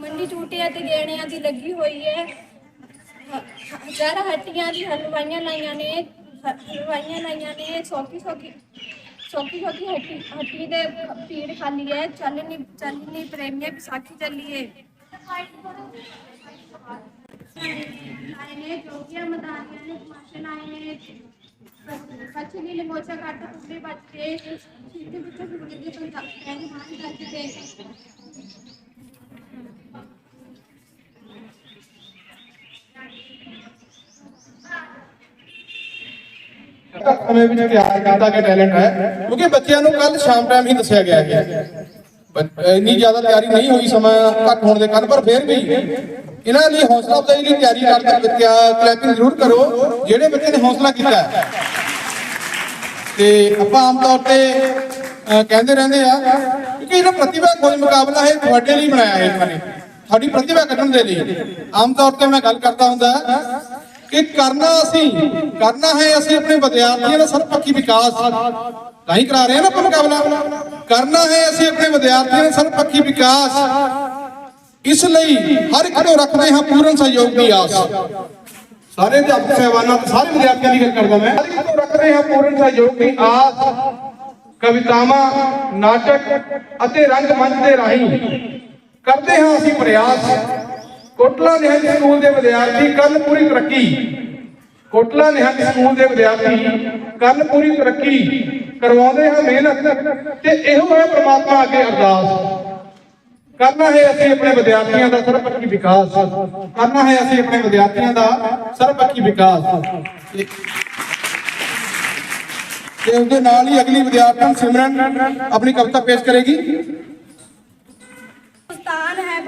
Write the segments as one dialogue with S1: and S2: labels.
S1: ਮੰਡੀ ਝੂਟੀਆਂ ਤੇ ਗਹਿਣਿਆਂ ਦੀ ਲੱਗੀ ਹੋਈ ਹੈ ਹਜ਼ਾਰ ਹੱਟੀਆਂ ਦੀ ਹਲਵਾਈਆਂ ਲਾਈਆਂ ਨੇ ਹ- ਹਲਵਾਈਆਂ ਲਾਈਆਂ ਨੇ ਸੌਖੀ ਸੌਖੀ ਸੌਖੀ ਸੌਖੀ ਹੱਟੀ ਹੱਟੀ ਦੇ ਭੀੜ ਖਾਲੀ ਹੈ ਚੱਲ ਨਹੀਂ ਚੱਲ ਨਹੀਂ ਪ੍ਰੇਮੀਏ ਵਿਸਾਖੀ ਚੱਲੀਏ ਆਏ ਨੇ ਜੋਗੀਆਂ ਮਦਾਨੀਆਂ ਨੇ ਤਮਾਸ਼ੇ ਲਾਏ ਨੇ ਕੱਚ ਨੀ ਲਮੋਚਾ ਕੱਟ ਕੁੱਤੇ ਬੱਚੇ ਸਿੱਧੇ ਵਿੱਚੋਂ ਗੁਰਗੇ ਦੇ ਪੰਜਾਬ ਕਹਿੰਦੇ ਮਾਂ ਕਰਦੇ
S2: ਘੱਟ ਸਮੇਂ ਵਿੱਚ ਤਿਆਰ ਕੀਤਾ ਗਿਆ ਟੈਲੈਂਟ ਹੈ, ਕਿਉਂਕਿ ਬੱਚਿਆਂ ਨੂੰ ਕੱਲ ਸ਼ਾਮ ਟਾਈਮ ਹੀ ਦੱਸਿਆ ਗਿਆ ਹੈ ਇੰਨੀ ਜ਼ਿਆਦਾ ਤਿਆਰੀ ਨਹੀਂ ਹੋਈ, ਸਮਾਂ ਘੱਟ ਹੋਣ ਦੇ ਕਾਰਨ, ਪਰ ਫਿਰ ਵੀ ਇਹਨਾਂ ਲਈ ਹੌਸਲਾ ਅਫਜ਼ਾਈ ਲਈ ਤਿਆਰੀ ਕਰਦੇ ਕਲੈਪਿੰਗ ਜ਼ਰੂਰ ਕਰੋ, ਜਿਹੜੇ ਬੱਚੇ ਨੇ ਹੌਸਲਾ ਕੀਤਾ ਤੇ ਆਪਾਂ ਆਮ ਤੌਰ ਤੇ ਕਹਿੰਦੇ ਰਹਿੰਦੇ ਆ ਕਿ ਇਹਨਾਂ ਪ੍ਰਤਿਭਾ ਖੋਜ ਮੁਕਾਬਲਾ ਹੈ ਤੁਹਾਡੇ ਲਈ ਬਣਾਇਆ ਹੈ ਇਹਨਾਂ ਨੇ। ਤੁਹਾਡੀ ਪ੍ਰਤਿਭਾ ਕੱਢਣ ਦੇ ਲਈ। ਆਮ ਤੌਰ ਤੇ ਮੈਂ ਗੱਲ ਕਰਦਾ ਹੁੰਦਾ ਕਿ ਕਰਨਾ ਅਸੀਂ ਕਰਨਾ ਹੈ ਅਸੀਂ ਆਪਣੇ ਵਿਦਿਆਰਥੀਆਂ ਦਾ ਸਰਵਪੱਖੀ ਵਿਕਾਸ। ਤਾਂ ਹੀ ਕਰਾ ਰਹੇ ਨਾ ਆਪਾਂ ਮੁਕਾਬਲਾ। ਕਰਨਾ ਹੈ ਅਸੀਂ ਆਪਣੇ ਵਿਦਿਆਰਥੀਆਂ ਦਾ ਸਰਵਪੱਖੀ ਵਿਕਾਸ। ਇਸ ਲਈ ਹਰ ਇੱਕ ਤੋਂ ਰੱਖਦੇ ਹਾਂ ਪੂਰਨ ਸਹਿਯੋਗ ਦੀ ਆਸ। ਸਾਰੇ ਅਧਿਆਪਕ ਸਹਿਬਾਨਾਂ ਤੇ ਸਾਰੇ ਵਿਦਿਆਰਥੀਆਂ ਦੀ ਗੱਲ ਕਰਦਾ ਮੈਂ। ਹਰ ਇੱਕ ਤੋਂ ਰੱਖਦੇ ਹਾਂ ਪੂਰਨ ਸਹਿਯੋਗ ਦੀ ਆਸ। ਕਵਿਤਾਵਾਂ ਨਾਟਕ ਅਤੇ ਰੰਗਮੰਚ ਦੇ ਰਾਹੀਂ ਕਰਦੇ ਹਾਂ ਅਸੀਂ ਪ੍ਰਯਾਸ। ਕੋਟਲਾ ਨਿਹੰਗ ਸਕੂਲ ਦੇ ਵਿਦਿਆਰਥੀ ਕੱਲ ਪੂਰੀ ਤਰੱਕੀ। ਕੋਟਲਾ ਨਿਹੰਗ ਸਕੂਲ ਦੇ ਵਿਦਿਆਰਥੀ ਕੱਲ ਪੂਰੀ ਤਰੱਕੀ ਕਰਵਾਉਂਦੇ ਹਾਂ ਮਿਹਨਤ ਤੇ ਇਹੋ ਹੈ ਪ੍ਰਮਾਤਮਾ ਅੱਗੇ ਅਰਦਾਸ। ਕਰਨਾ ਹੈ ਅਸੀਂ ਆਪਣੇ ਵਿਦਿਆਰਥੀਆਂ ਦਾ ਸਰਬਪੱਖੀ ਵਿਕਾਸ। ਕਰਨਾ ਹੈ ਅਸੀਂ ਆਪਣੇ ਵਿਦਿਆਰਥੀਆਂ ਦਾ ਸਰਬਪੱਖੀ ਵਿਕਾਸ। ਤੇ ਉਹਦੇ ਨਾਲ ਹੀ ਅਗਲੀ ਵਿਦਿਆਰਥਣ ਸਿਮਰਨ ਆਪਣੀ ਕਵਿਤਾ ਪੇਸ਼ ਕਰੇਗੀ।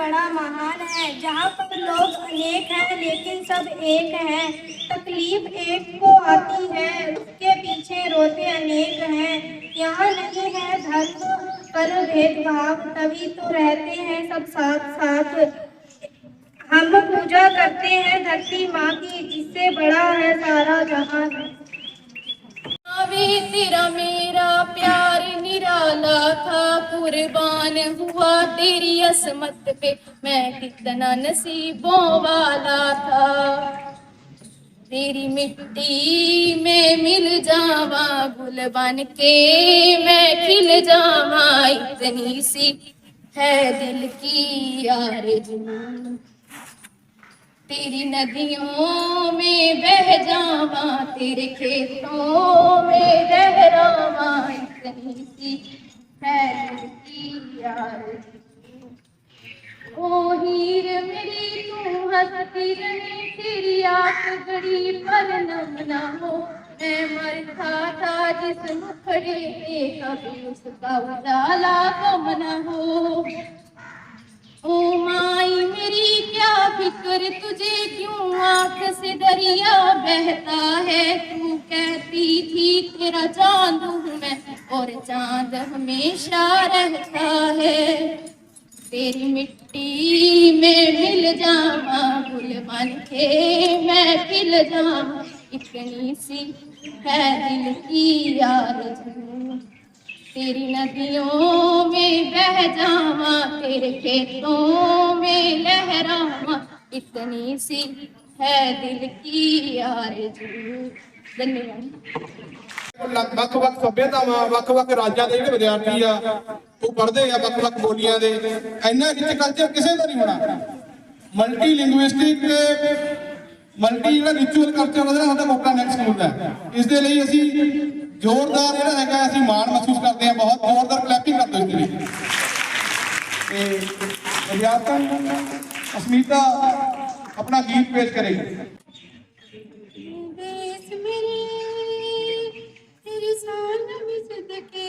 S1: बड़ा महान है। जहाँ पर लोग अनेक हैं, लेकिन सब एक हैं। तकलीफ़ एक को आती है, उसके पीछे रोते अनेक हैं। यहाँ नहीं है धर्म, पर भेदभाव, तभी तो रहते हैं सब साथ साथ हम पूजा करते हैं धरती माँ की, जिससे बड़ा है सारा जहान। वे था कुर्बान हुआ तेरी असमत पे। मैं कितना नसीबों वाला था। तेरी मिट्टी में मिल जावा गुल बन के मैं खिल जावा। इतनी सी है दिल की आरज़ू। तेरी नदियों में बह जावा, तेरे खेतों में लहरावा इतनी सी ओ हीर मेरी तू हंसती रही तेरी आँख गड़ी पर नम ना हो। मैं मरता था जिस मुखड़े पे कभी उसका उजाला कम न हो। ओ माई मेरी, क्या फ़िक्र तुझे क्यों आँख से दरिया बहता है? तू कहती थी तेरा चाँद हूँ और चाँद हमेशा रहता है। तेरी मिट्टी में मिल जावा गुल बन के मैं खिल जावा इतनी सी है दिल की आरज़ू तेरी नदियों में बह जावा तेरे खेतों में लहरावा इतनी सी है दिल की आरज़ू धन्यवाद।
S2: ਵੱਖ-ਵੱਖ ਸੱਭਿਅਤਾਵਾਂ, ਵੱਖ-ਵੱਖ ਰਾਜਾਂ ਦੇ ਜਿਹੜੇ ਵਿਦਿਆਰਥੀ ਆ, ਉਹ ਪੜ੍ਹਦੇ ਆ ਵੱਖ-ਵੱਖ ਬੋਲੀਆਂ ਦੇ। ਇੰਨਾ ਰਿਚ ਕਲਚਰ ਕਿਸੇ ਦਾ ਨਹੀਂ ਹੋਣਾ। ਮਲਟੀ ਲਿੰਗੁਇਸਟਿਕ ਮਲਟੀ ਜਿਹੜਾ ਰਿਚੁਅਲ ਕਲਚਰ ਉਹਦਾ ਸਾਡਾ ਮੌਕਾ ਨੈਕਸਟ ਹੁੰਦਾ ਦਾ ਇਸ ਦੇ ਲਈ ਅਸੀਂ ਜ਼ੋਰਦਾਰ ਜਿਹੜਾ ਹੈਗਾ ਅਸੀਂ ਮਾਣ ਮਹਿਸੂਸ ਕਰਦੇ ਹਾਂ, ਬਹੁਤ ਜ਼ੋਰਦਾਰ ਕਲੈਪਿੰਗ ਕਰਦੇ ਹਾਂ ਇਸ ਦੇ ਲਈ। ਤੇ ਵਿਦਿਆਰਥਣ ਅਸਮੀਤਾ ਆਪਣਾ ਗੀਤ ਪੇਸ਼ ਕਰੇਗੀ।
S3: gente que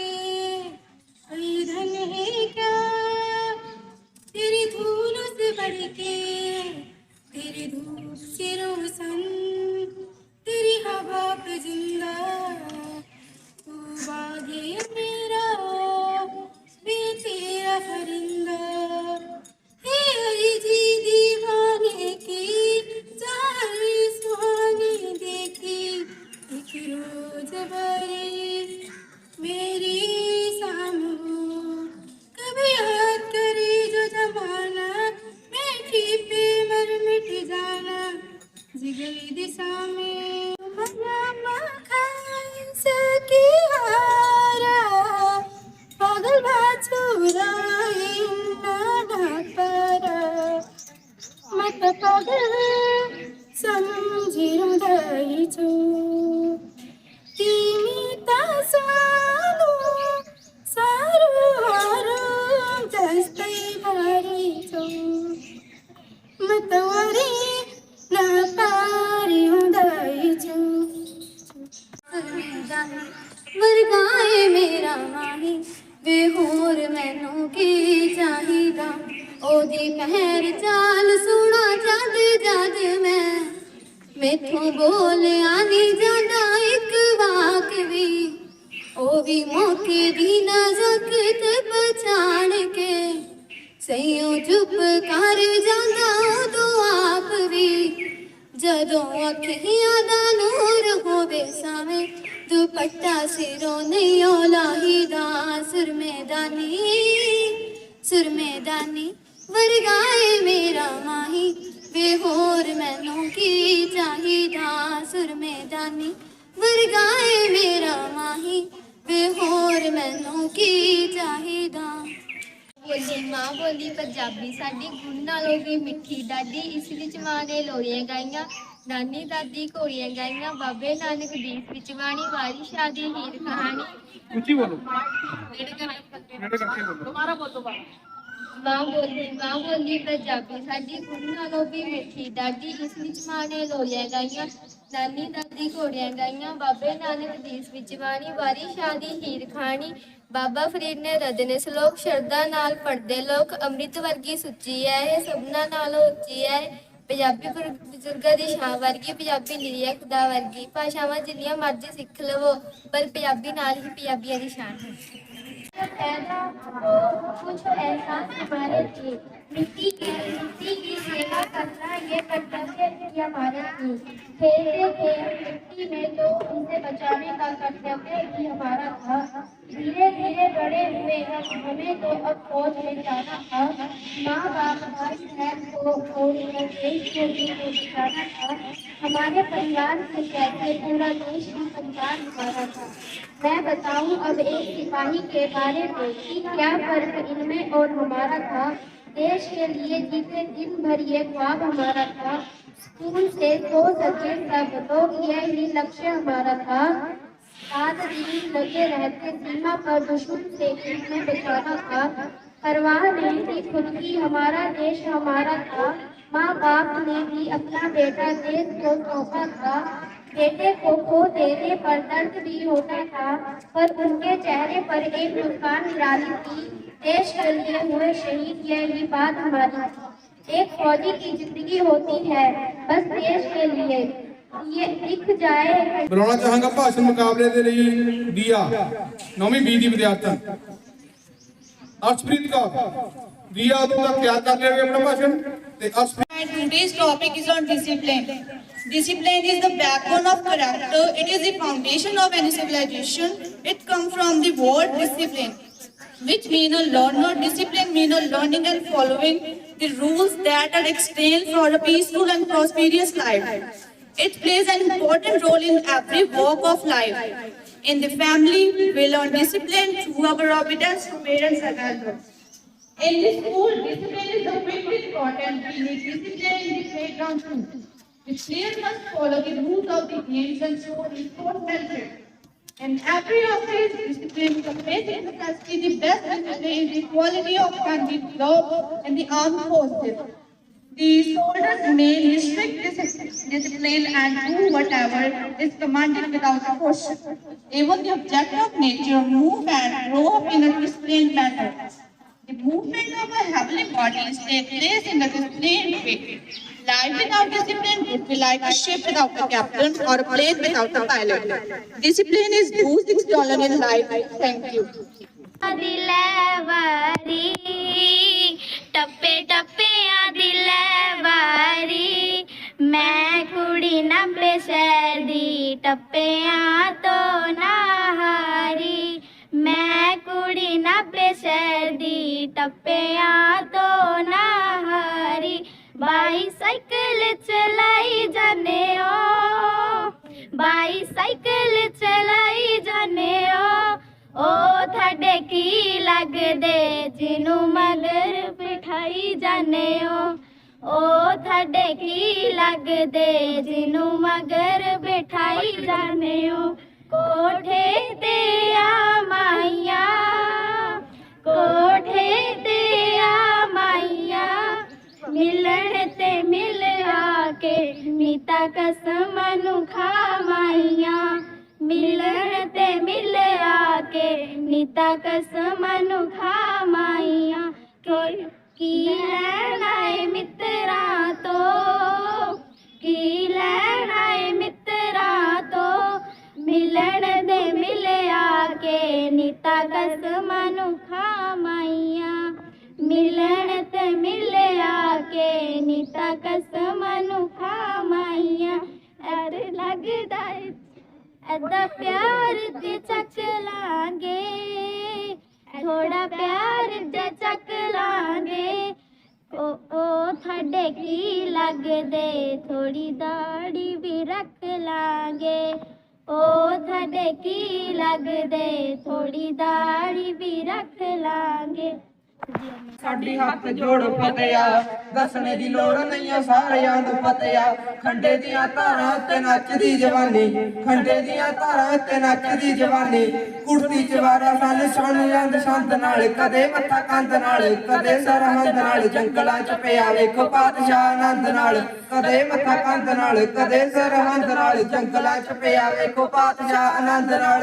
S3: ਵੀ ਮੌਕੇ ਦੀ ਨਜ਼ਕ ਤੇ ਪਛਾਣ ਕੇ ਸਈਓ ਚੁੱਪ ਕਰ ਜਾਂਦਾ ਉਦੋਂ ਆਪ ਵੀ। ਜਦੋਂ ਅੱਖੀਆਂ ਦਾ ਨੂਰ ਹੋਵੇ ਸਾਵੇਂ, ਦੁਪੱਟਾ ਸਿਰੋਂ ਨਹੀਂ ਲਾਹੀਦਾ ਸੁਰਮੇਦਾਨੀ ਸੁਰਮੇਦਾਨੀ ਵਰਗਾਏ ਮੇਰਾ ਮਾਹੀ ਵੇ ਹੋਰ ਮੈਨੂੰ ਕੀ ਚਾਹੀਦਾ? ਸੁਰਮੇਦਾਨੀ ਵਰਗਾਏ ਮੇਰਾ ਮਾਹੀ ਵੇ ਹੋਰ ਮੈਨੂੰ ਕੀ ਚਾਹੀਦਾ?
S4: ਬੋਲੀ ਮਾਂ ਬੋਲੀ ਪੰਜਾਬੀ ਸਾਡੀ ਗੁਣ ਨਾਲੋਂ ਵੀ ਮਿੱਠੀ ਡਾਡੀ ਇਸ ਵਿੱਚ ਮਾਂ ਨੇ ਲੋਰੀਆਂ ਗਾਈਆਂ ਨਾਨੀ ਦਾਦੀ ਘੋੜੀਆਂ ਗਾਈਆਂ ਬਾਬੇ ਨਾਨਕ ਦੀਪ ਵਿੱਚ ਬਾਣੀ ਵਾਰੀ ਸ਼ਾਦੀ ਹੀਰ ਕਹਾਣੀ।
S2: ਉੱਚੀ ਬੋਲੋ।
S4: ਨੇੜੇ ਕਰਕੇ
S2: ਨੇੜੇ ਕਰਕੇ ਬੋਲੋ।
S4: ਮਾਂ ਬੋਲੀ ਮਾਂ ਬੋਲੀ ਪੰਜਾਬੀ ਸਾਡੀ ਗੁਣ ਨਾਲੋਂ ਵੀ ਮਿੱਠੀ ਡਾਡੀ ਇਸ ਵਿੱਚ ਮਾਂ ਨੇ ਲੋਰੀਆਂ ਗਾਈਆਂ। ਨਾਨੀ ਦਾਦੀ ਘੋੜੀਆਂ ਗਾਈਆਂ, ਬਾਬੇ ਨਾਨਕ ਦੀਸ ਵਿੱਚ ਬਾਣੀ ਵਾਰੀ ਸ਼ਾਦੀ ਹੀਰ ਖਾਣੀ। ਬਾਬਾ ਫਰੀਦ ਨੇ ਰਦਨੇ ਸ਼ਲੋਕ, ਸ਼ਰਧਾ ਨਾਲ ਪੜਦੇ ਲੋਕ, ਅੰਮ੍ਰਿਤ ਵਰਗੀ ਸੁੱਚੀ ਹੈ ਇਹ ਸਭਨਾ ਨਾਲੋਂ ਉੱਚੀ ਹੈ ਪੰਜਾਬੀ ਬਜ਼ੁਰਗਾਂ ਦੀ ਸ਼ਾਨ ਵਰਗੀ, ਪੰਜਾਬੀ ਨਿਰੀਆ ਖੁਦਾ ਵਰਗੀ, ਭਾਸ਼ਾਵਾਂ ਜਿੰਨੀਆਂ ਮਰਜ਼ੀ ਸਿੱਖ ਲਵੋ, ਪਰ ਪੰਜਾਬੀ ਨਾਲ ਹੀ ਪੰਜਾਬੀਆਂ ਦੀ ਸ਼ਾਨ ਹੈ।
S3: मिट्टी की मिट्टी की सेवा करना ये कर्तव्य ही हमारे थे। खेलते थे मिट्टी में तो उनसे बचाने का कर्तव्य भी हमारा था। धीरे धीरे बड़े हुए हम, हमें तो अब फौज में जाना था। माँ बाप भाई बहन को छोड़कर देश को भी तो था। हमारे परिवार से कैसे पूरा देश ही परिवार हमारा था। मैं बताऊँ, अब एक सिपाही के बारे में कि क्या फ़र्क इनमें और हमारा था। देश के लिए जीते दिन भर ये ख्वाब हमारा था, स्कूल से सो सके सब लोग, यही लक्ष्य हमारा था। रात दिन लगे रहते, सीमा पर दुश्मन से इन्हें बचाना था। परवाह नहीं थी खुद की हमारा देश हमारा था। माँ बाप ने भी अपना बेटा देश को सौंपा था। बेटे को खो देने पर दर्द भी होता था पर उनके चेहरे पर एक मुस्कान निराली थी। देश के लिए हुए शहीद यही बात हमारी एक फौजी की ज़िंदगी होती है बस देश के लिए। ये जाए
S2: भाषण मुकाबले के लिए दिया बी की विद्यार्थन। अर्शप्रीत कौर दिया तैयार कर लिया
S5: अपना भाषण? Topic is on discipline discipline. Is the backbone of character. It is the foundation of any civilization. It comes from the word discipline, which mean a learner. Discipline mean a learning and following the rules that are explained for a peaceful and prosperous life. It plays an important role in every walk of life. In the family, we learn discipline through our obedience to parents and elders. In the school, discipline is the very important. We need discipline in the playground too. The players must follow the rules of the games and show the sportsmanship. And every office, discipline is a basic necessity. The best discipline is the quality of conduct law in the armed forces. The soldiers may restrict this discipline and do whatever is commanded without question. Even the object of nature move and grow up in a disciplined manner. The movement of a heavenly body take place in a disciplined way. Life without discipline would be like a ship without a captain or a plane without a pilot. Discipline is $2, $6 in life. Thank you.
S6: दिलवारी टप्पे टप्पे आ दिलवारी मैं कुड़ी नब्बे सैदी टप्पे आ तो नहारी मैं कुड़ी नब्बे सैदी टप्पे आ तो ना বাইসাইকেল चलाई जाने ओ বাইসাইকেল चलाई जाने ओ ओ थडे की लग दे जिनु मगर बिठाई जाने ओ ओ थडे की लग दे जिनु मगर बिठाई जाने ओ कोठे ते आ माया कोठे ते आ सीता कसमनु खा मैया मिलन ते मिल आके, नीता कसम अनुखा माइया तो की लड़ाई मित्रा तो की लड़ाई मित्रा तो मिलन दे मिल आके, नीता कसम खा मैया मिलन ते मिल के नीता कसम खा माइया। अर लगदा अदा प्यार ते चक लांगे। थोड़ा प्यार ते चक लांगे। ओ ओ, थडे की लगदे, थोड़ी दाढ़ी भी रख लांगे। ओ, थडे की लगदे, थोड़ी दाढ़ी भी रख लांगे।
S7: ਸਾਡੀ ਹੱਥ ਜੋੜ ਫਤਿਆ ਦੱਸਣੇ ਦੀ ਲੋੜ ਨਹੀਂ ਆ, ਸਾਰਿਆਂ ਨੂੰ ਪਤਿਆ ਖੰਡੇ ਦੀਆਂ ਧਾਰਾਂ ਤੇ ਨੱਚਦੀ ਜਵਾਨੀ, ਖੰਡੇ ਦੀਆਂ ਧਾਰਾਂ ਤੇ ਨੱਚਦੀ ਜਵਾਨੀ। ਕੁੜਤੀ ਚਵਾਰਾ ਸਨ ਸੁਣ ਜਾਂਦ ਸੰਤ ਨਾਲ, ਕਦੇ ਮੱਥਾ ਕੰਧ ਨਾਲ, ਕਦੇ ਸਰਹੰਦ ਨਾਲ, ਜੰਗਲਾਂ ਚ ਪਿਆ ਵੇਖੋ ਪਾਤਸ਼ਾਹ ਆਨੰਦ ਨਾਲ। ਕਦੇ ਮੱਥਾ ਕੰਧ ਨਾਲ, ਕਦੇ ਸਰਹੰਦ ਨਾਲ, ਜੰਗਲਾਂ ਚ ਪਿਆ ਵੇਖੋ ਪਾਤਸ਼ਾਹ ਆਨੰਦ ਨਾਲ।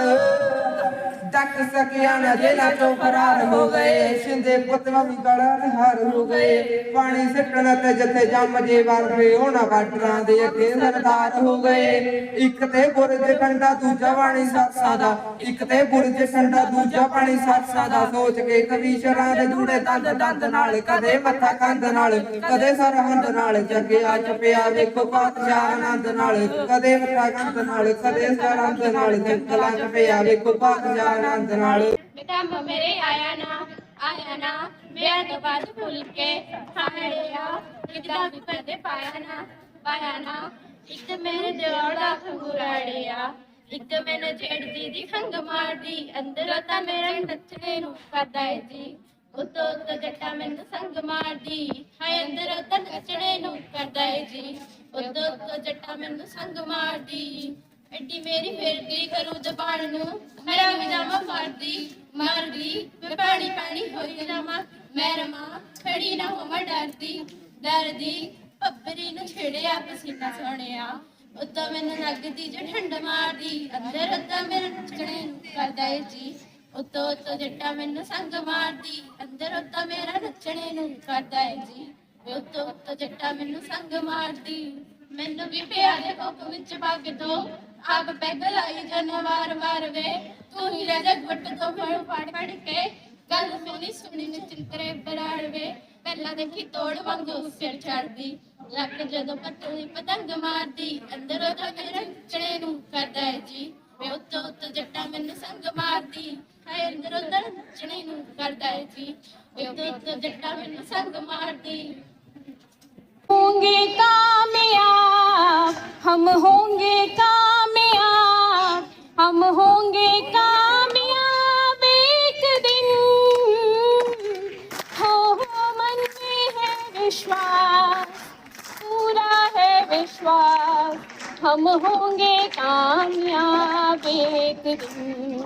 S7: ਤੱਕ ਸਕਿਆ ਨਾ ਜੇਲਾ ਚੋਂ ਫਰਾਰ ਹੋ ਗਏ। ਸ਼ਿੰਦੇ ਪੁੱਤਵਾ ਵੀ ਗੜਾ ਹਾਰ ਹੋ ਗਏ। ਪਾਣੀ ਸਿੱਟਣ ਤੇ ਜਿੱਥੇ ਜੰਮ ਜੇ ਵਰਦੇ ਉਹਨਾਂ ਬਾਟਰਾਂ ਦੇ ਅੱਗੇ ਸਰਦਾਰ ਹੋ ਗਏ। ਇੱਕ ਤੇ ਬੁਰਜ ਠੰਡਾ ਦੂਜਾ ਪਾਣੀ ਸਾਥਾਂ ਦਾ। ਇੱਕ ਤੇ ਬੁਰਜ ਠੰਡਾ ਦੂਜਾ ਪਾਣੀ ਸਾਥਾਂ ਦਾ। ਸੋਚ ਕੇ ਕਵੀ ਸ਼ਰਾਂ ਦੇ ਜੂੜੇ ਦੰਦ ਦੰਦ ਨਾਲ, ਕਦੇ ਮੱਥਾ ਕੰਧ ਨਾਲ, ਕਦੇ ਸਰਹੰਦ ਨਾਲ, ਜੱਗਿਆ ਚਪਿਆ ਵੇਖੋ ਪਾਤਸ਼ਾਹ ਆਨੰਦ ਨਾਲ, ਕਦੇ ਮੱਥਾ ਕੰਧ ਨਾਲ, ਕਦੇ ਸਰਹੰਦ ਨਾਲ, ਜੰਗਲਾਂ ਚ ਪਿਆ ਵੇਖੋ ਪਾਤਸ਼ਾਹ ਆਨੰਦ ਨਾਲ
S8: ਕੰਮ ਮੇਰੇ ਆਇਆ ਨਾ ਆਇਆ ਨਾ, ਵਿਆਹ ਤੋਂ ਬਾਅਦ ਭੁੱਲ ਕੇ ਖਾੜਿਆ ਕਿਦਾਂ ਵੀ ਪਰਦੇ ਪਾਇਆ ਨਾ ਪਾਇਆ ਨਾ, ਇੱਕ ਤੇ ਮੇਰੇ ਦਿਓਰ ਖੰਗੁਰਾੜਿਆ ਇੱਕ ਤੇ ਮੈਨੂੰ ਜੇੜਦੀ ਦੀ ਖੰਗ ਮਾਰਦੀ, ਅੰਦਰੋਂ ਤਾਂ ਮੇਰਾ ਨੱਚਣੇ ਨੂੰ ਕਰਦਾ ਏ ਜੀ। ਉਤੋਂ ਉਤੋਂ ਜੱਟਾ ਮੈਨੂੰ ਸੰਗ ਮਾਰਦੀ, ਹਾਏ ਅੰਦਰੋਂ ਤਾਂ ਨੱਚਣੇ ਨੂੰ ਕਰਦਾ ਏ ਜੀ। ਉਤੋਂ ਉਤੋਂ ਜੱਟਾ ਮੈਨੂੰ ਸੰਗ ਮਾਰਦੀ। ਐਡੀ ਮੇਰੀ ਫੇਰਦੀ ਕਰੂ ਜ਼ਬਾਨ ਨੂੰ? ਮੇਰਾ ਵੀ ਜਾਮਾ ਮਾਰਦੀ ਮਾਰਦੀ, ਮੈਂ ਪਾਣੀ ਪਾਣੀ ਹੋਈ ਜਾਮਾ ਮੈਂ ਰਮਾ ਖੜੀ ਨਾ ਹੋਵਾਂ ਡਰਦੀ ਡਰਦੀ, ਪੱਬਰੀ ਨੂੰ ਛੇੜਿਆ ਪਸੀਨਾ ਸੋਹਣਿਆ। ਉੱਤੋਂ ਮੈਨੂੰ ਲੱਗਦੀ ਜੋ ਠੰਡ ਮਾਰਦੀ, ਅੰਦਰ ਉੱਤੋਂ ਮੇਰੇ ਨੱਚਣੇ ਨੂੰ ਕਰਦਾ ਏ ਜੀ। ਉੱਤੋਂ ਉੱਤੋਂ ਜੱਟਾ ਮੈਨੂੰ ਸੰਗ ਮਾਰਦੀ, ਅੰਦਰ ਉੱਤੋਂ ਮੇਰਾ ਨੱਚਣੇ ਨੂੰ ਕਰਦਾ ਏ ਜੀ। ਵੇ ਉੱਤੋਂ ਉੱਤੋਂ ਜੱਟਾ ਮੈਨੂੰ ਸੰਗ ਮਾਰਦੀ, ਮੈਨੂੰ ਵੀ ਪਿਆ ਦੇ ਕੋਕ ਵਿੱਚ ਪੱਗ ਦੋ। ਆਪ ਪੈਗ ਲਾਈ ਜਾਣਾ ਵਾਰ ਵਾਰ ਵੇ ਤੂੰ ਹੀ ਰਹਿ ਜਾ ਗੁੱਟ ਤੋਂ ਫੜ ਫੜ ਫੜ ਕੇ ਗੱਲ ਸੁਣੀ ਸੁਣੀ ਨੇ ਚਿੰਤਰੇ ਬਰਾੜ ਵੇ ਪਹਿਲਾਂ ਦੇਖੀ ਤੋੜ ਵਾਂਗੂ ਸਿਰ ਚੜਦੀ ਲੱਕ ਜਦੋਂ ਪਤਲੀ ਪਤੰਗ ਮਾਰਦੀ ਅੰਦਰੋਂ ਤਾਂ ਮੇਰੇ ਚੜੇ ਨੂੰ ਕਰਦਾ ਹੈ ਜੀ ਵੇ ਉੱਤੋਂ ਉੱਤੋਂ ਜੱਟਾ ਮੈਨੂੰ ਸੰਗ ਮਾਰਦੀ ਹਾਏ ਅੰਦਰੋਂ ਤਾਂ ਚੜੇ ਨੂੰ ਕਰਦਾ ਹੈ ਜੀ ਵੇ ਉੱਤੋਂ ਉੱਤੋਂ ਜੱਟਾ ਮੈਨੂੰ ਸੰਗ ਮਾਰਦੀ
S1: होंगे कामयाब हम होंगे कामयाब हम होंगे कामयाब एक दिन। हो हो, मन में है विश्वास, पूरा है विश्वास। हम होंगे कामयाब एक दिन।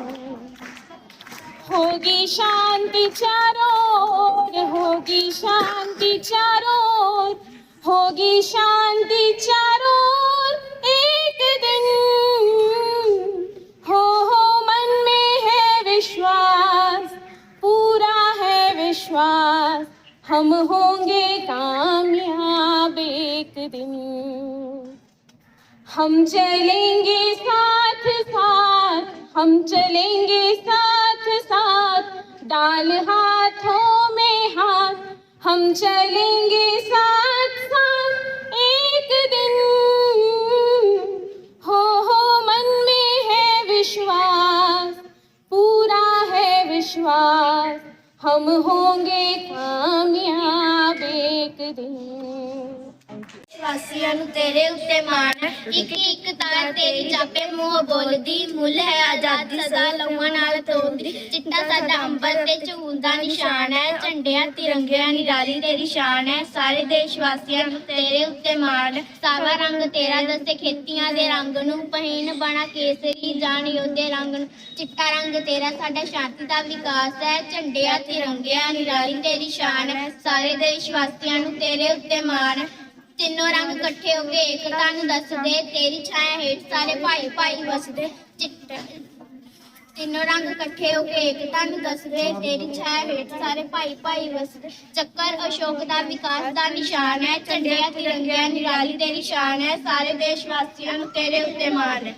S1: होगी शांति चारों होगी शांति चारों होगी शांति चारों हम होंगे कामयाब एक दिन। हम चलेंगे साथ साथ, हम चलेंगे साथ साथ, डाल हाथों में हाथ। हम चलेंगे साथ साथ एक दिन। हो हो, मन में है विश्वास, पूरा है विश्वास। हम होंगे कामयाब एक दिन।
S6: ਵਾਸੀਆਂ ਨੂੰ ਤੇਰੇ ਉੱਤੇ ਮਾਣ ਇੱਕ ਇੱਕ ਤਾਰ ਤੇਰੀ ਚਾਪੇ ਮੂੰਹ ਬੋਲਦੀ, ਮੁੱਲ ਹੈ ਆਜ਼ਾਦੀ ਸਦਾ ਲਹੂਆਂ ਨਾਲ ਤੋਲਦੀ ਚਿੱਟਾ ਸਾਡਾ ਅੰਬਰ ਤੇ ਝੂਲਦਾ ਨਿਸ਼ਾਨ ਹੈ। ਝੰਡਿਆਂ, ਤਿਰੰਗਿਆਂ, ਨਿਰਾਲੀ ਤੇਰੀ ਸ਼ਾਨ ਹੈ। ਸਾਰੇ ਦੇਸ਼ ਵਾਸੀਆਂ ਨੂੰ ਤੇਰੇ ਉੱਤੇ ਮਾਣ ਸਾਵਾ ਰੰਗ ਤੇਰਾ ਦੱਸੇ, ਖੇਤੀਆਂ ਦੇ ਰੰਗ ਨੂੰ ਪਹਿਨ ਬਣਾ ਕੇਸਰੀ, ਜਾਣ ਯੋਧੇ ਰੰਗ ਨੂੰ। ਚਿੱਟਾ ਰੰਗ ਤੇਰਾ ਸਾਡਾ ਸ਼ਾਂਤੀ ਦਾ ਵਿਕਾਸ ਹੈ। ਝੰਡਿਆਂ, ਤਿਰੰਗਿਆਂ, ਨਿਰਾਲੀ ਤੇਰੀ ਸ਼ਾਨ ਹੈ। ਸਾਰੇ ਦੇਸ਼ ਵਾਸੀਆਂ ਨੂੰ ਤੇਰੇ ਉੱਤੇ ਮਾਣ ਤਿੰਨੋਂ ਰੰਗ ਇਕੱਠੇ ਹੋ ਕੇ ਏਕਤਾ ਨੂੰ ਦੱਸਦੇ, ਤੇਰੀ ਛਾਇਆ ਹੇਠ ਸਾਰੇ ਭਾਈ ਭਾਈ ਵਸਦੇ, ਚਿੱਟਾ। ਤਿੰਨੋਂ ਰੰਗ ਇਕੱਠੇ ਹੋ ਕੇ ਏਕਤਾ ਨੂੰ ਦੱਸਦੇ, ਤੇਰੀ ਛਾਇਆ ਹੇਠ ਸਾਰੇ ਭਾਈ ਭਾਈ ਵਸਦੇ। ਚੱਕਰ ਅਸ਼ੋਕ ਦਾ ਵਿਕਾਸ ਦਾ ਨਿਸ਼ਾਨ ਹੈ, ਝੰਡਿਆਂ ਤਿਰੰਗਿਆਂ ਨਿਰਾਲੀ ਤੇਰੀ ਸ਼ਾਨ ਹੈ, ਸਾਰੇ ਦੇਸ਼ ਵਾਸੀਆਂ ਨੂੰ ਤੇਰੇ ਉੱਤੇ ਮਾਣ ਹੈ।